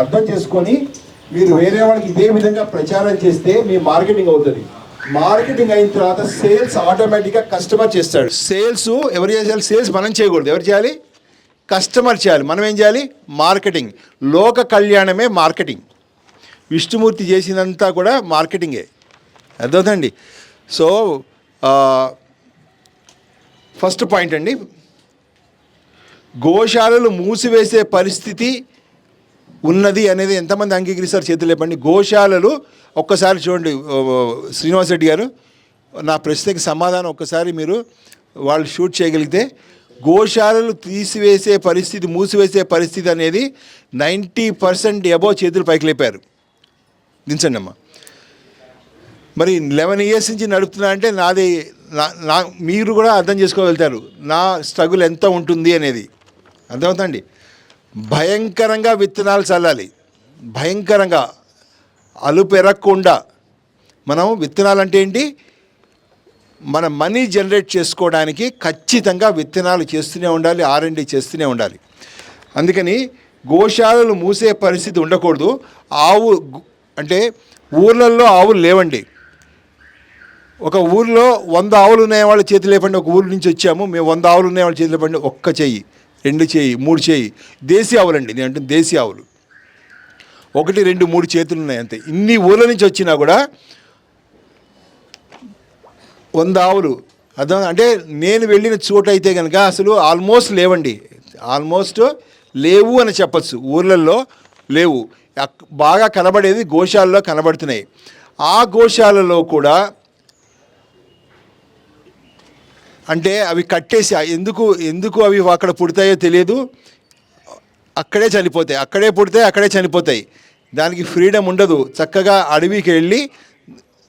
అర్థం చేసుకొని మీరు వేరే వాళ్ళకి ఇదే విధంగా ప్రచారం చేస్తే మీ మార్కెటింగ్ అవుతుంది. మార్కెటింగ్ అయిన తర్వాత సేల్స్ ఆటోమేటిక్గా కస్టమర్ చేస్తాడు. సేల్స్ ఎవరు చేయాలి? సేల్స్ మనం చేయకూడదు. ఎవరు చేయాలి? కస్టమర్ చేయాలి. మనం ఏం చేయాలి? మార్కెటింగ్. లోక కళ్యాణమే మార్కెటింగ్. విష్ణుమూర్తి చేసినంతా కూడా మార్కెటింగే. అర్థమవుతుందండి? సో ఫస్ట్ పాయింట్ అండి. గోశాలలు మూసివేసే పరిస్థితి ఉన్నది అనేది ఎంతమంది అంగీకరిస్తారు చేతులు లేపండి. గోశాలలు ఒక్కసారి చూడండి శ్రీనివాస్ రెడ్డి గారు నా ప్రశ్నకి సమాధానం ఒక్కసారి మీరు వాళ్ళు షూట్ చేయగలిగితే గోశాలలు తీసివేసే పరిస్థితి మూసివేసే పరిస్థితి అనేది నైంటీ పర్సెంట్ అబోవ్ చేతులు పైకి లేపారు. దించండి అమ్మా. మరి లెవెన్ ఇయర్స్ నుంచి నడుపుతున్నా అంటే నాది నా నా మీరు కూడా అర్థం చేసుకోగలుగుతారు. నా స్ట్రగుల్ ఎంత ఉంటుంది అనేది. అర్థమవుతుందండి భయంకరంగా విత్తనాలు చల్లాలి. భయంకరంగా అలుపెరగకుండా మనం విత్తనాలు అంటే ఏంటి? మన మనీ జనరేట్ చేసుకోవడానికి ఖచ్చితంగా విత్తనాలు చేస్తూనే ఉండాలి ఆర్ఎండి చేస్తూనే ఉండాలి. అందుకని గోశాలలు మూసే పరిస్థితి ఉండకూడదు. ఆవు అంటే ఊర్లలో ఆవులు లేవండి. ఒక ఊర్లో వంద ఆవులు ఉన్నాయి వాళ్ళ చేతి లేపండి ఒక ఊరు నుంచి వచ్చాము మేము వంద ఆవులు ఉన్నాయి వాళ్ళ చేతి లేపండి ఒక్క చెయ్యి. రెండు చేయి మూడు చేయి. దేశీ ఆవులండి నేను అంటే దేశీ ఆవులు. ఒకటి రెండు మూడు చేతులు ఉన్నాయి అంతే. ఇన్ని ఊర్ల నుంచి వచ్చినా కూడా వంద ఆవులు. అర్థం అంటే నేను వెళ్ళిన చోట అయితే కనుక అసలు ఆల్మోస్ట్ లేవండి. ఆల్మోస్ట్ లేవు అని చెప్పచ్చు. ఊర్లలో లేవు. అక్- బాగా కనబడేది గోశాలలో కనబడుతున్నాయి. ఆ గోశాలలో కూడా అంటే అవి కట్టేసి ఎందుకు ఎందుకు అవి అక్కడ పుడతాయో తెలియదు. అక్కడే చనిపోతాయి. అక్కడే పుడితే అక్కడే చనిపోతాయి. దానికి ఫ్రీడమ్ ఉండదు. చక్కగా అడవికి వెళ్ళి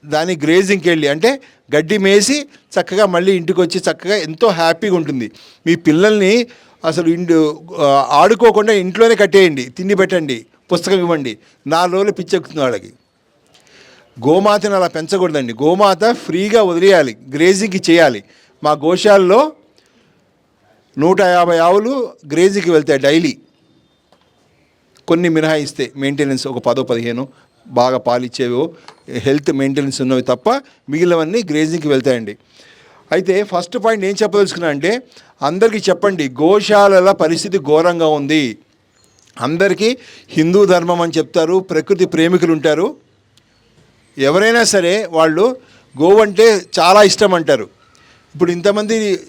దాని గ్రేజింగ్కి వెళ్ళి అంటే గడ్డి మేసి చక్కగా మళ్ళీ ఇంటికి వచ్చి చక్కగా ఎంతో హ్యాపీగా ఉంటుంది. మీ పిల్లల్ని అసలు ఇండు ఆడుకోకుండా ఇంట్లోనే కట్టేయండి. తిండి పెట్టండి. పుస్తకం ఇవ్వండి. నాలుగు రోజులు పిచ్చెక్కుతుంది వాళ్ళకి. గోమాతను అలా పెంచకూడదండి. గోమాత ఫ్రీగా వదిలేయాలి. గ్రేజింగ్కి చేయాలి. మా గోశాలలో నూట యాభై ఆవులు గ్రేజీకి వెళ్తాయి డైలీ. కొన్ని మినహాయిస్తే మెయింటెనెన్స్ ఒక పదో పదిహేను బాగా పాలిచ్చేవో హెల్త్ మెయింటెనెన్స్ ఉన్నవి తప్ప మిగిలినవన్నీ గ్రేజింగ్కి వెళ్తాయండి. అయితే ఫస్ట్ పాయింట్ ఏం చెప్పదలుచుకున్నా అంటే అందరికీ చెప్పండి గోశాలల పరిస్థితి ఘోరంగా ఉంది. అందరికీ హిందూ ధర్మం అని చెప్తారు ప్రకృతి ప్రేమికులు ఉంటారు. ఎవరైనా సరే వాళ్ళు గోవంటే చాలా ఇష్టం అంటారు. ఇప్పుడు ఇంతమంది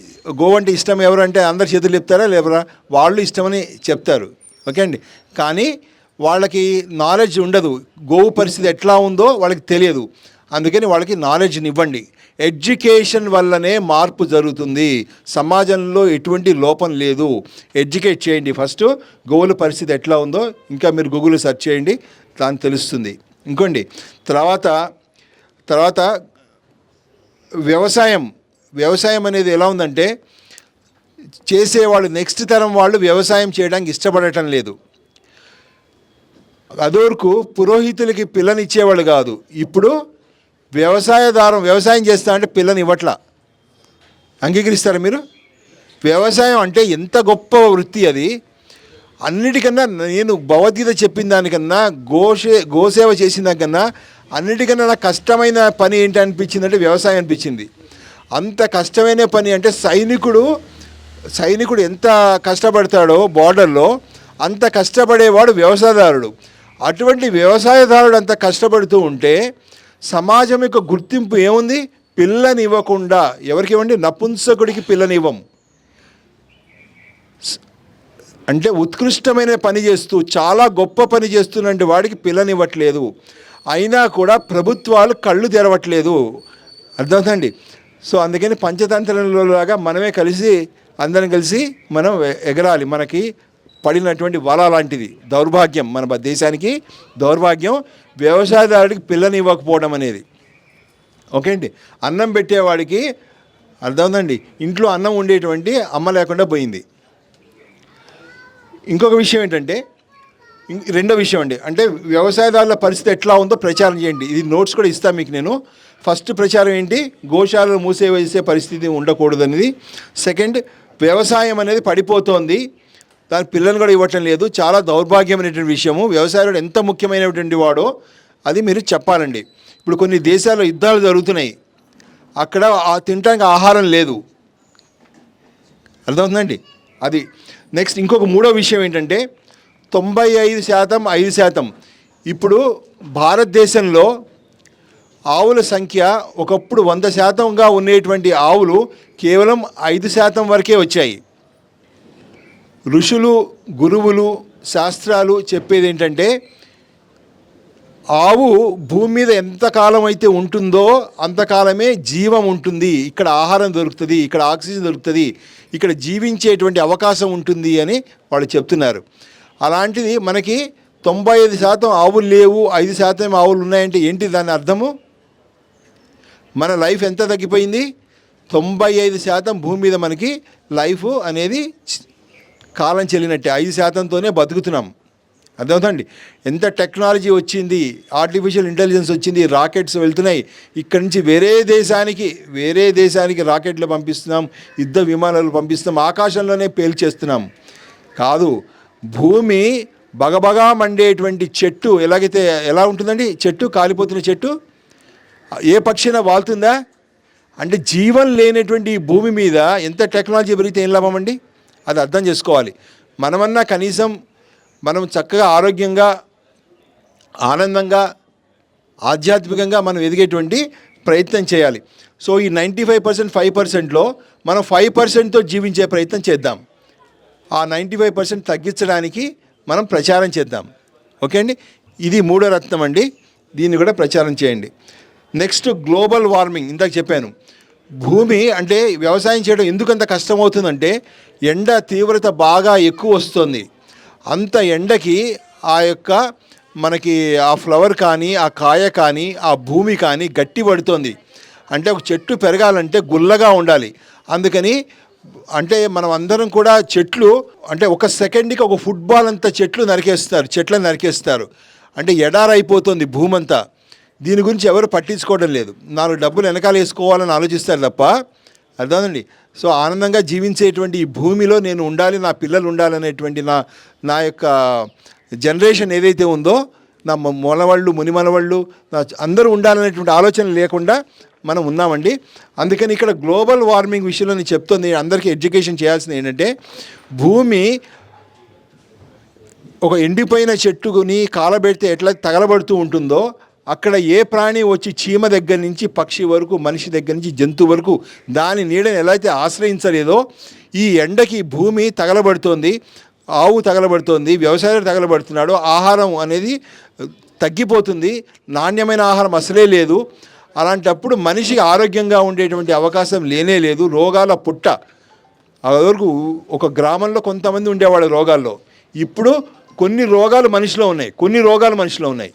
గోవంటే ఇష్టం ఎవరంటే అందరు చేతులు చెప్తారా లేవరా వాళ్ళు ఇష్టమని చెప్తారు. ఓకే అండి? కానీ వాళ్ళకి నాలెడ్జ్ ఉండదు. గోవు పరిస్థితి ఎట్లా ఉందో వాళ్ళకి తెలియదు. అందుకని వాళ్ళకి నాలెడ్జ్ని ఇవ్వండి. ఎడ్యుకేషన్ వల్లనే మార్పు జరుగుతుంది. సమాజంలో ఎటువంటి లోపం లేదు. ఎడ్యుకేట్ చేయండి ఫస్ట్. గోవుల పరిస్థితి ఎట్లా ఉందో ఇంకా మీరు గూగుల్ సెర్చ్ చేయండి. దాని తెలుస్తుంది. ఇంకోండి. తర్వాత తర్వాత వ్యవసాయం. వ్యవసాయం అనేది ఎలా ఉందంటే చేసేవాళ్ళు నెక్స్ట్ తరం వాళ్ళు వ్యవసాయం చేయడానికి ఇష్టపడటం లేదు. అదోరకు పురోహితులకి పిల్లనిచ్చేవాళ్ళు కాదు. ఇప్పుడు వ్యవసాయదారం వ్యవసాయం చేస్తా అంటే పిల్లని ఇవ్వట్లా అంగీకరిస్తారా మీరు? వ్యవసాయం అంటే ఎంత గొప్ప వృత్తి అది. అన్నిటికన్నా నేను భగవద్గీత చెప్పిన దానికన్నా గోసే గోసేవ చేసిన దానికన్నా అన్నిటికన్నా నాకు కష్టమైన పని ఏంటి అనిపించిందంటే వ్యవసాయం అనిపించింది. అంత కష్టమైన పని అంటే సైనికుడు సైనికుడు ఎంత కష్టపడతాడో బార్డర్లో అంత కష్టపడేవాడు వ్యవసాయదారుడు. అటువంటి వ్యవసాయదారుడు అంత కష్టపడుతూ ఉంటే సమాజం యొక్క గుర్తింపు ఏముంది? పిల్లనివ్వకుండా. ఎవరికి ఇవ్వండి నపుంసకుడికి పిల్లనివ్వం. అంటే ఉత్కృష్టమైన పని చేస్తూ చాలా గొప్ప పని చేస్తున్నటువంటి వాడికి పిల్లనివ్వట్లేదు. అయినా కూడా ప్రభుత్వాలు కళ్ళు తెరవట్లేదు. అర్థమవుతుందండి సో అందుకని పంచతంత్రంలో లాగా మనమే కలిసి అందరం కలిసి మనం ఎగరాలి. మనకి పడినటువంటి వల లాంటిది. దౌర్భాగ్యం మన దేశానికి దౌర్భాగ్యం. వ్యవసాయదారుడికి పిల్లని ఇవ్వకపోవడం అనేది. ఓకే అండి? అన్నం పెట్టేవాడికి అర్థమవుతుందండి ఇంట్లో అన్నం ఉండేటువంటి అమ్మ లేకుండా పోయింది. ఇంకొక విషయం ఏంటంటే రెండో విషయం అండి. అంటే వ్యవసాయదారుల పరిస్థితి ఎట్లా ఉందో ప్రచారం చేయండి. ఇది నోట్స్ కూడా ఇస్తాను మీకు నేను. ఫస్ట్ ప్రచారం ఏంటి? గోశాలను మూసేవేసే పరిస్థితి ఉండకూడదనేది. సెకండ్ వ్యవసాయం అనేది పడిపోతోంది. దాని పిల్లలు కూడా ఇవ్వటం లేదు. చాలా దౌర్భాగ్యమైనటువంటి విషయము. వ్యవసాయంలో ఎంత ముఖ్యమైనటువంటి వాడో అది మీరు చెప్పాలండి. ఇప్పుడు కొన్ని దేశాల్లో యుద్ధాలు జరుగుతున్నాయి. అక్కడ తినడానికి ఆహారం లేదు. అర్థమవుతుందండి? అది. నెక్స్ట్ ఇంకొక మూడో విషయం ఏంటంటే తొంభై ఐదు శాతం ఐదు శాతం. ఇప్పుడు భారతదేశంలో ఆవుల సంఖ్య ఒకప్పుడు వంద శాతంగా ఉండేటువంటి ఆవులు కేవలం ఐదు శాతం వరకే వచ్చాయి. ఋషులు గురువులు శాస్త్రాలు చెప్పేది ఏంటంటే ఆవు భూమి మీద ఎంతకాలం అయితే ఉంటుందో అంతకాలమే జీవం ఉంటుంది. ఇక్కడ ఆహారం దొరుకుతుంది ఇక్కడ ఆక్సిజన్ దొరుకుతుంది ఇక్కడ జీవించేటువంటి అవకాశం ఉంటుంది అని వాళ్ళు చెప్తున్నారు. అలాంటిది మనకి తొంభై ఐదు శాతం ఆవులు లేవు ఐదు శాతం ఆవులు ఉన్నాయంటే ఏంటి దాని అర్థము? మన లైఫ్ ఎంత తగ్గిపోయింది? తొంభై ఐదు శాతం భూమి మీద మనకి లైఫ్ అనేది కాలం చెల్లినట్టే. ఐదు శాతంతోనే బతుకుతున్నాం. అర్థమవుతండి ఎంత టెక్నాలజీ వచ్చింది ఆర్టిఫిషియల్ ఇంటెలిజెన్స్ వచ్చింది రాకెట్స్ వెళ్తున్నాయి. ఇక్కడి నుంచి వేరే దేశానికి వేరే దేశానికి రాకెట్లు పంపిస్తున్నాం యుద్ధ విమానాలు పంపిస్తున్నాం ఆకాశంలోనే పేల్చేస్తున్నాం. కాదు భూమి బగబగా మండేటువంటి చెట్టు ఎలాగైతే ఎలా ఉంటుందండి? చెట్టు కాలిపోతున్న చెట్టు? ఏ పక్షినా వాళ్తుందా? అంటే జీవం లేనటువంటి ఈ భూమి మీద ఎంత టెక్నాలజీ పెరిగితే ఏం లాభం అండి? అది అర్థం చేసుకోవాలి. మనమన్నా కనీసం మనం చక్కగా ఆరోగ్యంగా ఆనందంగా ఆధ్యాత్మికంగా మనం ఎదిగేటువంటి ప్రయత్నం చేయాలి. సో ఈ నైంటీ ఫైవ్ పర్సెంట్ ఫైవ్ పర్సెంట్లో మనం ఫైవ్ పర్సెంట్తో జీవించే ప్రయత్నం చేద్దాం. ఆ నైంటీ ఫైవ్ పర్సెంట్ తగ్గించడానికి మనం ప్రచారం చేద్దాం. ఓకే అండి? ఇది మూడో రత్నం అండి. దీన్ని కూడా ప్రచారం చేయండి. నెక్స్ట్ గ్లోబల్ వార్మింగ్ ఇందాక చెప్పాను. భూమి అంటే వ్యవసాయం చేయడం ఎందుకంత కష్టమవుతుందంటే ఎండ తీవ్రత బాగా ఎక్కువ వస్తుంది. అంత ఎండకి ఆ యొక్క మనకి ఆ ఫ్లవర్ కానీ ఆ కాయ కానీ ఆ భూమి కానీ గట్టి పడుతుంది అంటే ఒక చెట్టు పెరగాలంటే గుల్లగా ఉండాలి. అందుకని అంటే మనం అందరం కూడా చెట్లు అంటే ఒక సెకండ్కి ఒక ఫుట్బాల్ అంత చెట్లు నరికేస్తారు చెట్లను నరికేస్తారు. అంటే ఎడారైపోతుంది భూమంతా. దీని గురించి ఎవరు పట్టించుకోవడం లేదు. నాలుగు డబ్బులు వెనకాల వేసుకోవాలని ఆలోచిస్తారు తప్ప అర్థమండి సో ఆనందంగా జీవించేటువంటి ఈ భూమిలో నేను ఉండాలి నా పిల్లలు ఉండాలనేటువంటి నా నా యొక్క జనరేషన్ ఏదైతే ఉందో నా మొలవాళ్ళు మునిమలవాళ్ళు అందరూ ఉండాలనేటువంటి ఆలోచన లేకుండా మనం ఉన్నామండి. అందుకని ఇక్కడ గ్లోబల్ వార్మింగ్ విషయంలో నేను చెప్తుంది అందరికీ ఎడ్యుకేషన్ చేయాల్సింది ఏంటంటే భూమి ఒక ఎండిపోయిన చెట్టుని కాలబెడితే ఎట్లా తగలబడుతూ ఉంటుందో అక్కడ ఏ ప్రాణి వచ్చి చీమ దగ్గర నుంచి పక్షి వరకు మనిషి దగ్గర నుంచి జంతువు వరకు దాని నీడని ఎలా అయితే ఆశ్రయించలేదో ఈ ఎండకి భూమి తగలబడుతోంది ఆవు తగలబడుతోంది వ్యవసాయం తగలబడుతున్నాడు ఆహారం అనేది తగ్గిపోతుంది నాణ్యమైన ఆహారం అసలే లేదు. అలాంటప్పుడు మనిషి ఆరోగ్యంగా ఉండేటువంటి అవకాశం లేనే లేదు రోగాల పుట్ట. అదివరకు వరకు ఒక గ్రామంలో కొంతమంది ఉండేవాళ్ళు రోగాల్లో. ఇప్పుడు కొన్ని రోగాలు మనిషిలో ఉన్నాయి కొన్ని రోగాలు మనిషిలో ఉన్నాయి.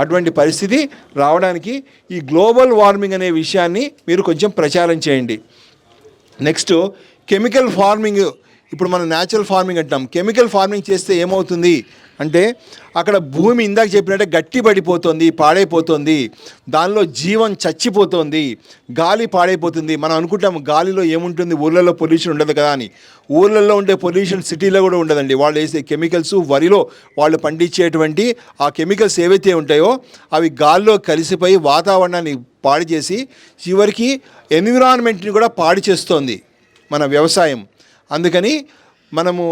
అటువంటి పరిస్థితి రావడానికి ఈ గ్లోబల్ వార్మింగ్ అనే విషయాన్ని మీరు కొంచెం ప్రచారం చేయండి. నెక్స్ట్ కెమికల్ ఫార్మింగ్ ఇప్పుడు మనం న్యాచురల్ ఫార్మింగ్ అంటాం. కెమికల్ ఫార్మింగ్ చేస్తే ఏమవుతుంది? అంటే అక్కడ భూమి ఇందాక చెప్పినట్టే గట్టి పడిపోతుంది పాడైపోతుంది దానిలో జీవం చచ్చిపోతుంది గాలి పాడైపోతుంది. మనం అనుకుంటాం గాలిలో ఏముంటుంది? ఊళ్ళల్లో పొల్యూషన్ ఉండదు కదా అని. ఊళ్ళల్లో ఉండే పొల్యూషన్ సిటీలో కూడా ఉండదండి. వాళ్ళు వేసే కెమికల్స్ వరిలో వాళ్ళు పండించేటువంటి ఆ కెమికల్స్ ఏవైతే ఉంటాయో అవి గాల్లో కలిసిపోయి వాతావరణాన్ని పాడు చేసి చివరికి ఎన్విరాన్మెంట్ని కూడా పాడు చేస్తోంది మన వ్యవసాయం. అందుకని మనము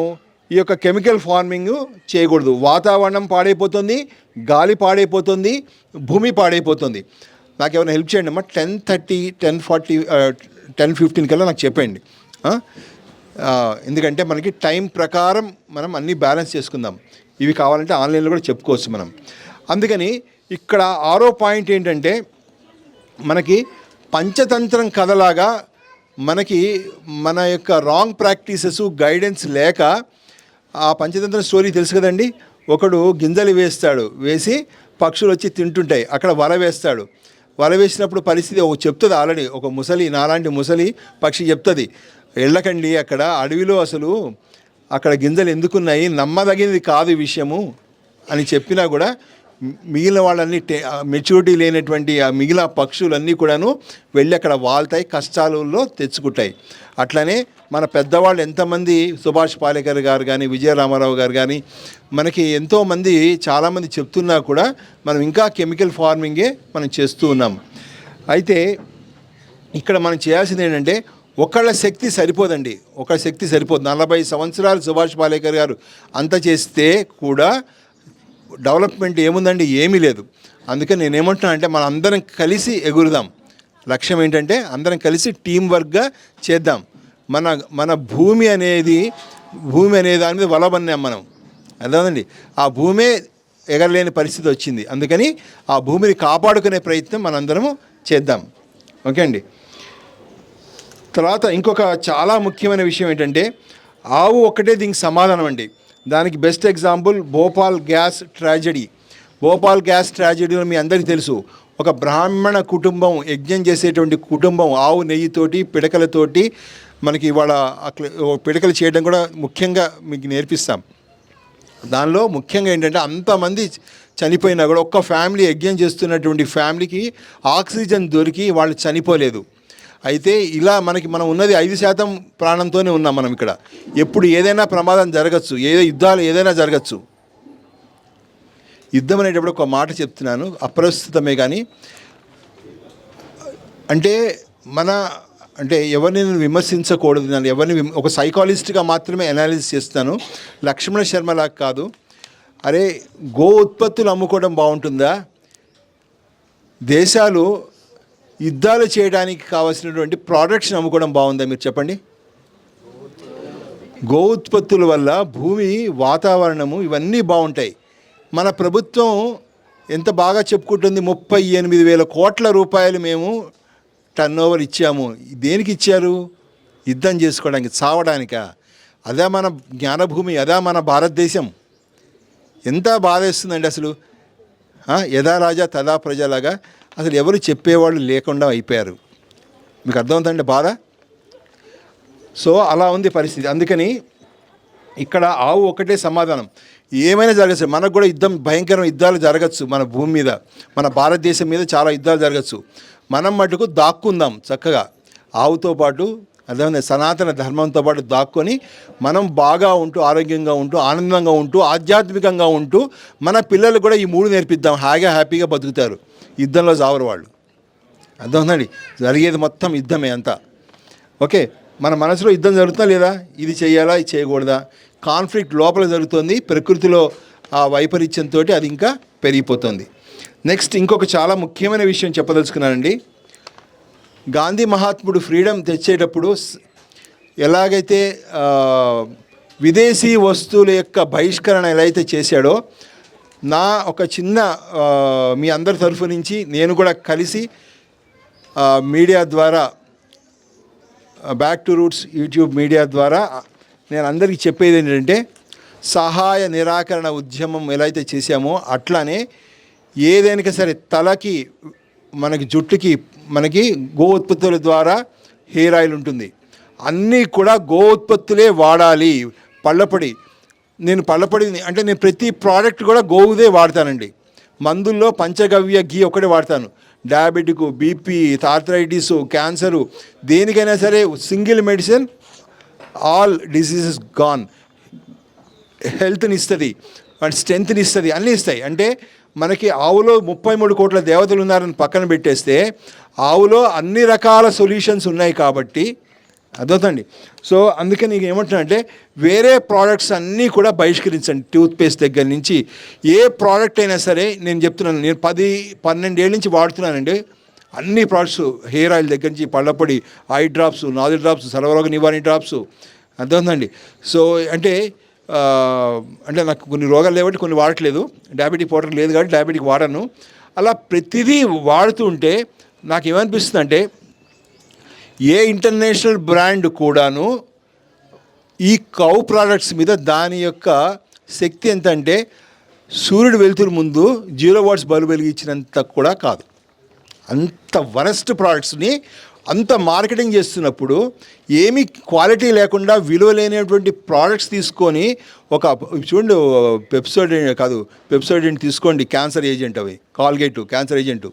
ఈ యొక్క కెమికల్ ఫార్మింగ్ చేయకూడదు. వాతావరణం పాడైపోతుంది గాలి పాడైపోతుంది భూమి పాడైపోతుంది. నాకు ఏమైనా హెల్ప్ చేయండి అమ్మా? Ten thirty ten forty ten fifteen కల్లా నాకు చెప్పండి ఎందుకంటే మనకి టైం ప్రకారం మనం అన్నీ బ్యాలెన్స్ చేసుకుందాం. ఇవి కావాలంటే ఆన్లైన్లో కూడా చెప్పుకోవచ్చు మనం. అందుకని ఇక్కడ ఆరో పాయింట్ ఏంటంటే మనకి పంచతంత్రం కథలాగా మనకి మన యొక్క రాంగ్ ప్రాక్టీసెస్ గైడెన్స్ లేక ఆ పంచతంత్రం స్టోరీ తెలుసు కదండి? ఒకడు గింజలు వేస్తాడు వేసి పక్షులు వచ్చి తింటుంటాయి అక్కడ వల వేస్తాడు. వల వేసినప్పుడు పరిస్థితి ఒక చెప్తుంది ఆల్రెడీ ఒక ముసలి నాలాంటి ముసలి పక్షి చెప్తుంది. వెళ్ళకండి అక్కడ అడవిలో అసలు అక్కడ గింజలు ఎందుకున్నాయి నమ్మదగినది కాదు విషయము అని చెప్పినా కూడా మిగిలిన వాళ్ళన్ని మెచ్యూరిటీ లేనటువంటి ఆ మిగిలిన పక్షులన్నీ కూడాను వెళ్ళి అక్కడ వాళ్తాయి కష్టాలలో తెచ్చుకుంటాయి. అట్లనే మన పెద్దవాళ్ళు ఎంతమంది సుభాష్ పాలేకర్ గారు కానీ విజయ రామారావు గారు కానీ మనకి ఎంతోమంది చాలామంది చెప్తున్నా కూడా మనం ఇంకా కెమికల్ ఫార్మింగే మనం చేస్తూ ఉన్నాం. అయితే ఇక్కడ మనం చేయాల్సింది ఏంటంటే ఒకళ్ళ శక్తి సరిపోదండి. ఒక శక్తి సరిపోదు. నలభై సంవత్సరాలు సుభాష్ పాలేకర్ గారు అంత చేస్తే కూడా డెవలప్మెంట్ ఏముందండి? ఏమీ లేదు. అందుకని నేనేమంటున్నా అంటే మనం అందరం కలిసి ఎగురుదాం. లక్ష్యం ఏంటంటే అందరం కలిసి టీం వర్క్గా చేద్దాం. మన మన భూమి అనేది భూమి అనే దాని మీద వలబన్నాం మనం. అర్థమండి ఆ భూమే ఎగరలేని పరిస్థితి వచ్చింది. అందుకని ఆ భూమిని కాపాడుకునే ప్రయత్నం మనందరము చేద్దాం. ఓకే అండి? తర్వాత ఇంకొక చాలా ముఖ్యమైన విషయం ఏంటంటే ఆవు ఒక్కటే దీనికి సమాధానం అండి. దానికి best example Bhopal gas tragedy. Bhopal gas ట్రాజడీలో మీ అందరికీ తెలుసు. ఒక బ్రాహ్మణ కుటుంబం యజ్ఞం చేసేటువంటి కుటుంబం ఆవు నెయ్యితోటి పిడకలతోటి మనకి ఇవాళ అట్ల- పిడకలు చేయడం కూడా ముఖ్యంగా మీకు నేర్పిస్తాం. దానిలో ముఖ్యంగా ఏంటంటే అంతమంది చనిపోయినా కూడా ఒక్క ఫ్యామిలీ యజ్ఞం చేస్తున్నటువంటి ఫ్యామిలీకి ఆక్సిజన్ దొరికి వాళ్ళు చనిపోలేదు. అయితే ఇలా మనకి మనం ఉన్నది ఐదు శాతం ప్రాణంతోనే ఉన్నాం మనం ఇక్కడ. ఎప్పుడు ఏదైనా ప్రమాదం జరగచ్చు ఏదో యుద్ధాలు ఏదైనా జరగచ్చు. యుద్ధం అనేటప్పుడు ఒక మాట చెప్తున్నాను అప్రస్తుతమే కానీ. అంటే మన అంటే ఎవరిని నేను విమర్శించకూడదు నేను ఎవరిని ఒక సైకాలజిస్ట్గా మాత్రమే అనాలిసిస్ చేస్తాను లక్ష్మణ శర్మలా కాదు. అరే గో ఉత్పత్తులు అమ్ముకోవడం బాగుంటుందా? దేశాలు యుద్ధాలు చేయడానికి కావాల్సినటువంటి ప్రోడక్ట్స్ని అమ్ముకోవడం బాగుందా మీరు చెప్పండి? గో ఉత్పత్తుల వల్ల భూమి వాతావరణము ఇవన్నీ బాగుంటాయి. మన ప్రభుత్వం ఎంత బాగా చెప్పుకుంటుంది? ముప్పై ఎనిమిది వేల కోట్ల రూపాయలు మేము టర్న్ ఓవర్ ఇచ్చాము. దేనికి ఇచ్చారు? యుద్ధం చేసుకోవడానికి చావడానికా అదే మన జ్ఞానభూమి అదా మన భారతదేశం. ఎంత బాధేస్తుందండి అసలు? యథా రాజా తదా ప్రజలాగా అసలు ఎవరు చెప్పేవాళ్ళు లేకుండా అయిపోయారు. మీకు అర్థమవుతుందండి బాధ? సో అలా ఉంది పరిస్థితి. అందుకని ఇక్కడ ఆవు ఒకటే సమాధానం. ఏమైనా జరగచ్చు. మనకు కూడా యుద్ధం భయంకర యుద్ధాలు జరగచ్చు మన భూమి మీద. మన భారతదేశం మీద చాలా యుద్ధాలు జరగచ్చు. మనం మటుకు దాక్కుందాం చక్కగా. ఆవుతో పాటు అర్థమైంది? సనాతన ధర్మంతో పాటు దాక్కొని మనం బాగా ఉంటూ ఆరోగ్యంగా ఉంటూ ఆనందంగా ఉంటూ ఆధ్యాత్మికంగా ఉంటూ మన పిల్లలు కూడా ఈ మూడు నేర్పిద్దాం. హాయిగా హ్యాపీగా బతుకుతారు. యుద్ధంలో చావరు వాళ్ళు. అర్థమవుతుందండి? జరిగేది మొత్తం యుద్ధమే అంతా. ఓకే మన మనసులో యుద్ధం జరుగుతుందా లేదా? ఇది చేయాలా? ఇది చేయకూడదా? కాన్ఫ్లిక్ట్ లోపల జరుగుతుంది ప్రకృతిలో ఆ వైపరీత్యంతో అది ఇంకా పెరిగిపోతుంది. నెక్స్ట్ ఇంకొక చాలా ముఖ్యమైన విషయం చెప్పదలుచుకున్నానండి. గాంధీ మహాత్ముడు ఫ్రీడమ్ తెచ్చేటప్పుడు ఎలాగైతే విదేశీ వస్తువుల యొక్క బహిష్కరణ ఎలా అయితే చేశాడో నా ఒక చిన్న మీ అందరి తరఫు నుంచి నేను కూడా కలిసి మీడియా ద్వారా back to roots YouTube media ద్వారా నేను అందరికీ చెప్పేది ఏంటంటే సహాయ నిరాకరణ ఉద్యమం ఎలా అయితే చేశామో అట్లానే ఏదైనా సరే తలకి మనకి జుట్టుకి మనకి గో ఉత్పత్తుల ద్వారా హెయిర్ ఆయిల్ ఉంటుంది. అన్నీ కూడా గో ఉత్పత్తులే వాడాలి పళ్ళపొడి. నేను పళ్ళపొడి అంటే నేను ప్రతి ప్రోడక్ట్ కూడా గోవుదే వాడతానండి. మందుల్లో పంచగవ్య గీ ఒకటే వాడతాను. డయాబెటిక్ బీపీ థార్థరైటిస్ క్యాన్సరు దేనికైనా సరే single medicine all diseases gone హెల్త్ని ఇస్తుంది అండ్ స్ట్రెంత్ని ఇస్తుంది అన్నీ ఇస్తాయి. అంటే మనకి ఆవులో ముప్పై మూడు కోట్ల దేవతలు ఉన్నారని పక్కన పెట్టేస్తే ఆవులో అన్ని రకాల సొల్యూషన్స్ ఉన్నాయి కాబట్టి అర్థవుతండి సో అందుకే నీకు ఏమంటున్నా అంటే వేరే ప్రోడక్ట్స్ అన్నీ కూడా బహిష్కరించండి టూత్పేస్ట్ దగ్గర నుంచి. ఏ ప్రోడక్ట్ అయినా సరే నేను చెప్తున్నాను నేను పది పన్నెండేళ్ళ నుంచి వాడుతున్నానండి. అన్ని ప్రోడక్ట్స్ హెయిర్ ఆయిల్ దగ్గర నుంచి పళ్ళపొడి ఐ డ్రాప్స్ నాది డ్రాప్స్ సర్వరోగ నివారణ డ్రాప్స్ అర్థమవుతుందండి? సో అంటే అంటే నాకు కొన్ని రోగాలు లేవట్టి కొన్ని వాడట్లేదు. డయాబెటిక్ పౌడర్ లేదు కాబట్టి డయాబెటిక్ వాడను. అలా ప్రతిదీ వాడుతూ ఉంటే నాకు ఏమనిపిస్తుంది అంటే ఏ ఇంటర్నేషనల్ బ్రాండ్ కూడాను ఈ కౌ ప్రోడక్ట్స్ మీద దాని యొక్క శక్తి ఎంత అంటే సూర్యుడు వెలుతురు ముందు జీరో వాట్స్ బల్బు వెలిగించినంత కూడా కాదు. అంత వరస్ట్ ప్రోడక్ట్స్ని అంత మార్కెటింగ్ చేస్తున్నప్పుడు ఏమీ క్వాలిటీ లేకుండా విలువ లేనటువంటి ప్రోడక్ట్స్ తీసుకొని ఒక చూడండి పెప్సోడెంట్ కాదు పెప్సోడెంట్ తీసుకోండి క్యాన్సర్ ఏజెంట్ అవి కాల్గేటు క్యాన్సర్ ఏజెంట్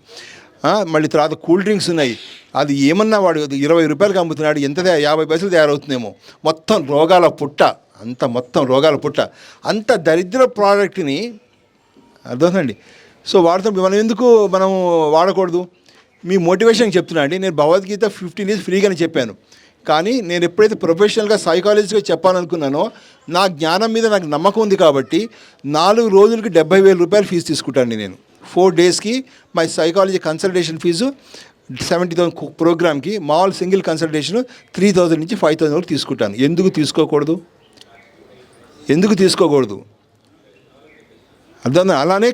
మళ్ళీ తర్వాత కూల్ డ్రింక్స్ ఉన్నాయి. అది ఏమన్నా వాడు ఇరవై రూపాయలకి అమ్ముతున్నాడు ఎంత యాభై పైసలు తయారవుతుందేమో. మొత్తం రోగాల పుట్ట అంత మొత్తం రోగాల పుట్ట. అంత దరిద్ర ప్రోడక్ట్ని అర్థమవుతుందండి? సో వాడుతాం మనం ఎందుకు మనం వాడకూడదు? మీ మోటివేషన్ చెప్తున్నా అండి. నేను భగవద్గీత ఫిఫ్టీన్ డేస్ ఫ్రీగానే చెప్పాను. కానీ నేను ఎప్పుడైతే ప్రొఫెషనల్గా సైకాలజిస్ట్గా చెప్పాలనుకున్నానో నా జ్ఞానం మీద నాకు నమ్మకం ఉంది కాబట్టి నాలుగు రోజులకి డెబ్బై వేల రూపాయలు ఫీజు తీసుకుంటాను నేను. ఫోర్ డేస్కి my psychology consultation fees seventy thousand ప్రోగ్రామ్కి మామూలు సింగిల్ కన్సల్టేషన్ త్రీ థౌసండ్ నుంచి ఫైవ్ థౌసండ్ వరకు తీసుకుంటాను. ఎందుకు తీసుకోకూడదు? ఎందుకు తీసుకోకూడదు? అర్థం అలానే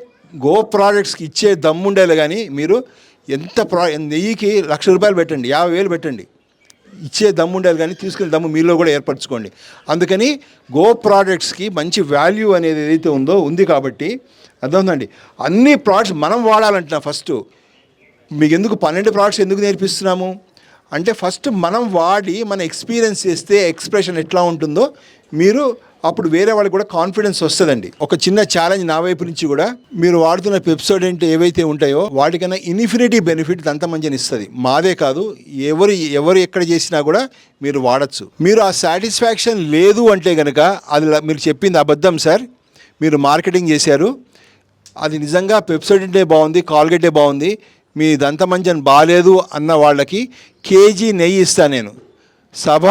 గో ప్రోడక్ట్స్కి ఇచ్చే దమ్ముండేలా కానీ మీరు ఎంత ప్రా నెయ్యికి లక్ష రూపాయలు పెట్టండి యాభై వేలు పెట్టండి. ఇచ్చే దమ్ము ఉండాలి కానీ తీసుకునే దమ్ము మీలో కూడా ఏర్పరచుకోండి. అందుకని గో ప్రోడక్ట్స్కి మంచి వాల్యూ అనేది ఏదైతే ఉందో ఉంది కాబట్టి అర్థమవుతుందండి. అన్ని ప్రోడక్ట్స్ మనం వాడాలంటున్నా ఫస్ట్. మీకు ఎందుకు పన్నెండు ప్రోడక్ట్స్ ఎందుకు నేర్పిస్తున్నాము? అంటే ఫస్ట్ మనం వాడి మన ఎక్స్పీరియన్స్ చేస్తే ఎక్స్ప్రెషన్ ఎట్లా ఉంటుందో మీరు అప్పుడు వేరే వాళ్ళకి కూడా కాన్ఫిడెన్స్ వస్తుందండి. ఒక చిన్న ఛాలెంజ్ నా వైపు నుంచి కూడా మీరు వాడుతున్న పెప్సోడెంట్ ఏవైతే ఉంటాయో వాటికన్నా ఇన్ఫినిటీ బెనిఫిట్ అంత మంచిని ఇస్తుంది. మాదే కాదు ఎవరు ఎవరు ఎక్కడ చేసినా కూడా మీరు వాడచ్చు. మీరు ఆ సాటిస్ఫాక్షన్ లేదు అంటే కనుక అది మీరు చెప్పింది అబద్ధం సార్ మీరు మార్కెటింగ్ చేశారు. అది నిజంగా పెప్సోడెంటే బాగుంది కాల్గేటే బాగుంది మీ దంతమంజన్ బాగాలేదు అన్న వాళ్ళకి కేజీ నెయ్యి ఇస్తాను నేను. సభ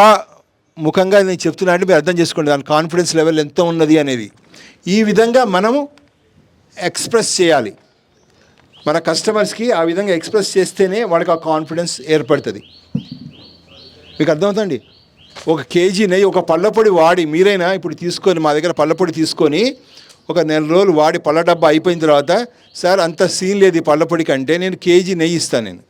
ముఖంగా నేను చెప్తున్నా అంటే మీరు అర్థం చేసుకోండి దాని కాన్ఫిడెన్స్ లెవెల్ ఎంత ఉన్నది అనేది. ఈ విధంగా మనము ఎక్స్ప్రెస్ చేయాలి. మన కస్టమర్స్కి ఆ విధంగా ఎక్స్ప్రెస్ చేస్తేనే వాళ్ళకి ఆ కాన్ఫిడెన్స్ ఏర్పడుతుంది. మీకు అర్థమవుతుంది ఒక కేజీ నెయ్యి ఒక పళ్ళపొడి వాడి మీరైనా ఇప్పుడు తీసుకొని మా దగ్గర పళ్ళపొడి తీసుకొని ఒక నెల రోజులు వాడి పళ్ళ డబ్బా అయిపోయిన తర్వాత సార్ అంత సీన్ లేదు ఈ పళ్ళపొడి కంటే నేను కేజీ నెయ్యి ఇస్తాను నేను.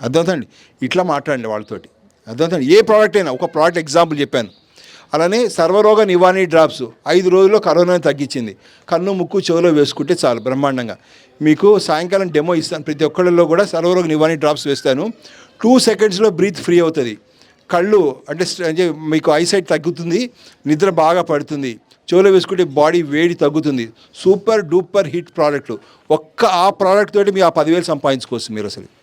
అర్థమవుతుంది ఇట్లా మాట్లాడండి వాళ్ళతోటి. అర్థమవుతుంది? ఏ ప్రోడక్ట్ అయినా ఒక ప్రోడక్ట్ ఎగ్జాంపుల్ చెప్పాను. అలానే సర్వరోగ నివారణ డ్రాప్స్ ఐదు రోజుల్లో కరోనాని తగ్గించింది. కన్ను ముక్కు చెవిలో వేసుకుంటే చాలు బ్రహ్మాండంగా. మీకు సాయంకాలం డెమో ఇస్తాను. ప్రతి ఒక్కళ్ళలో కూడా సర్వరోగ నివారణ డ్రాప్స్ వేస్తాను. టూ సెకండ్స్లో బ్రీత్ ఫ్రీ అవుతుంది. కళ్ళు అంటే మీకు ఐసైట్ తగ్గుతుంది నిద్ర బాగా పడుతుంది. చెవులో వేసుకుంటే బాడీ వేడి తగ్గుతుంది. సూపర్ డూపర్ హిట్ ప్రోడక్ట్ ఒక్క ఆ ప్రోడక్ట్ తోటి మీరు ఆ పదివేలు సంపాదించుకోవచ్చు మీరు అసలు.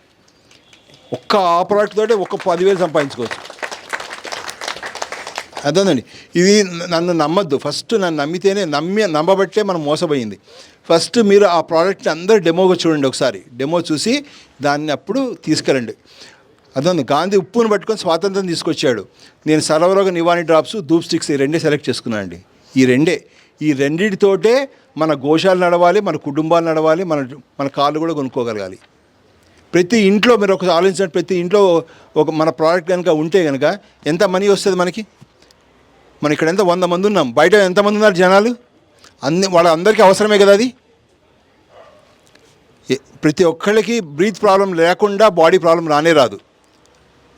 ఒక్క ఆ ప్రోడక్ట్ తోటే ఒక్క పదివేలు సంపాదించుకోవచ్చు. అర్థమండి ఇది నన్ను నమ్మద్దు. ఫస్ట్ నన్ను నమ్మితేనే నమ్మి నమ్మబట్టే మనం మోసపోయింది. ఫస్ట్ మీరు ఆ ప్రోడక్ట్ని అందరూ డెమోగా చూడండి ఒకసారి. డెమో చూసి దాన్ని అప్పుడు తీసుకెళ్ళండి. అర్థం గాంధీ ఉప్పును పట్టుకొని స్వాతంత్రం తీసుకొచ్చాడు. నేను సర్వరోగ నివారణ డ్రాప్స్ ధూప్ స్టిక్స్ ఈ రెండే సెలెక్ట్ చేసుకున్నాను అండి. ఈ రెండే. ఈ రెండిటితోటే మన గోశాలు నడవాలి మన కుటుంబాలు నడవాలి మన మన కాళ్ళు కూడా కొనుక్కోగలగాలి. ప్రతి ఇంట్లో మీరు ఒకసారి ఆలోచించండి ప్రతి ఇంట్లో ఒక మన ప్రోడక్ట్ కనుక ఉంటే కనుక ఎంత మనీ వస్తుంది మనకి? మనం ఇక్కడ ఎంత వంద మంది ఉన్నాం బయట ఎంతమంది ఉన్నారు జనాలు? అన్ని వాళ్ళందరికీ అవసరమే కదా అది? ప్రతి ఒక్కళ్ళకి బ్రీత్ ప్రాబ్లం లేకుండా బాడీ ప్రాబ్లం రానే రాదు.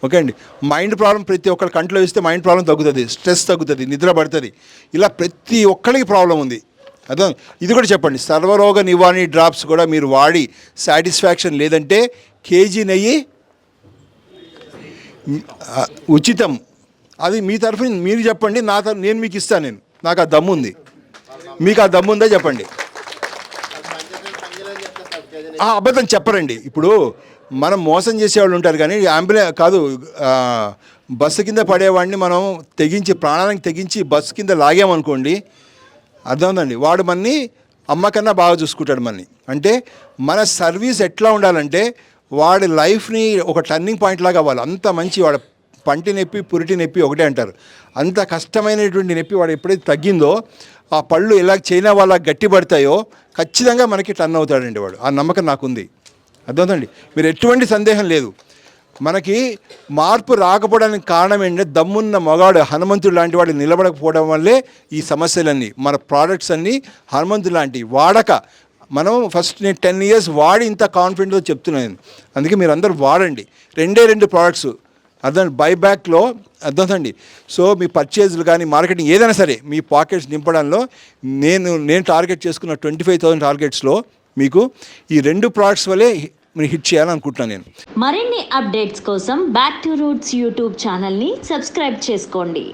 ఓకే అండి? మైండ్ ప్రాబ్లం ప్రతి ఒక్కరి కంట్లో వేస్తే మైండ్ ప్రాబ్లం తగ్గుతుంది స్ట్రెస్ తగ్గుతుంది నిద్ర పడుతుంది. ఇలా ప్రతి ఒక్కరికి ప్రాబ్లం ఉంది. అర్థం? ఇది కూడా చెప్పండి. సర్వరోగ నివారణ డ్రాప్స్ కూడా మీరు వాడి సాటిస్ఫాక్షన్ లేదంటే కేజీ నెయ్యి ఉచితం. అది మీ తరఫున మీరు చెప్పండి. నా తరఫు నేను మీకు ఇస్తాను నేను. నాకు ఆ దమ్ము ఉంది. మీకు ఆ దమ్ము ఉందా చెప్పండి. ఆ, అబద్ధం చెప్పరండి. ఇప్పుడు మనం మోసం చేసేవాళ్ళు ఉంటారు కానీ అంబులెన్స్ కాదు బస్సు కింద పడేవాడిని మనం తెగించి ప్రాణానికి తెగించి బస్సు కింద లాగామనుకోండి అర్థమైందండి వాడు మనని అమ్మకన్నా బాగా చూసుకుంటాడు మనని. అంటే మన సర్వీస్ ఎట్లా ఉండాలంటే వాడి లైఫ్ని ఒక టర్నింగ్ పాయింట్ లాగా అవ్వాలి. అంత మంచి వాడు పంటి నొప్పి పురిటి నొప్పి ఒకటే అంటారు. అంత కష్టమైనటువంటి నొప్పి వాడు ఎప్పుడైతే తగ్గిందో ఆ పళ్ళు ఎలా చైనా వాళ్ళ గట్టి పడతాయో ఖచ్చితంగా మనకి టర్న్ అవుతాడండి వాడు. ఆ నమ్మకం నాకుంది. అర్థమవుతండి మీరు ఎటువంటి సందేహం లేదు. మనకి మార్పు రాకపోవడానికి కారణం ఏంటంటే దమ్మున్న మగాడు హనుమంతుడు లాంటి వాడు నిలబడకపోవడం వల్లే ఈ సమస్యలన్నీ మన ప్రోడక్ట్స్ అన్నీ హనుమంతుడు లాంటి వాడక. మనం ఫస్ట్ నేను టెన్ ఇయర్స్ వాడి ఇంత కాన్ఫిడెంట్తో చెప్తున్నాను. అందుకే మీరు అందరూ వాడండి. రెండే రెండు ప్రోడక్ట్స్ అర్థం బైబ్యాక్లో అర్థండి సో మీ పర్చేజ్లు కానీ మార్కెటింగ్ ఏదైనా సరే మీ పాకెట్స్ నింపడంలో నేను నేను టార్గెట్ చేసుకున్న ట్వంటీ ఫైవ్ థౌసండ్ టార్గెట్స్లో మీకు ఈ రెండు ప్రోడక్ట్స్ వల్లే మీరు హిట్ చేయాలనుకుంటున్నాను నేను. మరిన్ని అప్డేట్స్ కోసం బ్యాక్ టు రూట్స్ యూట్యూబ్ ఛానల్ని సబ్స్క్రైబ్ చేసుకోండి.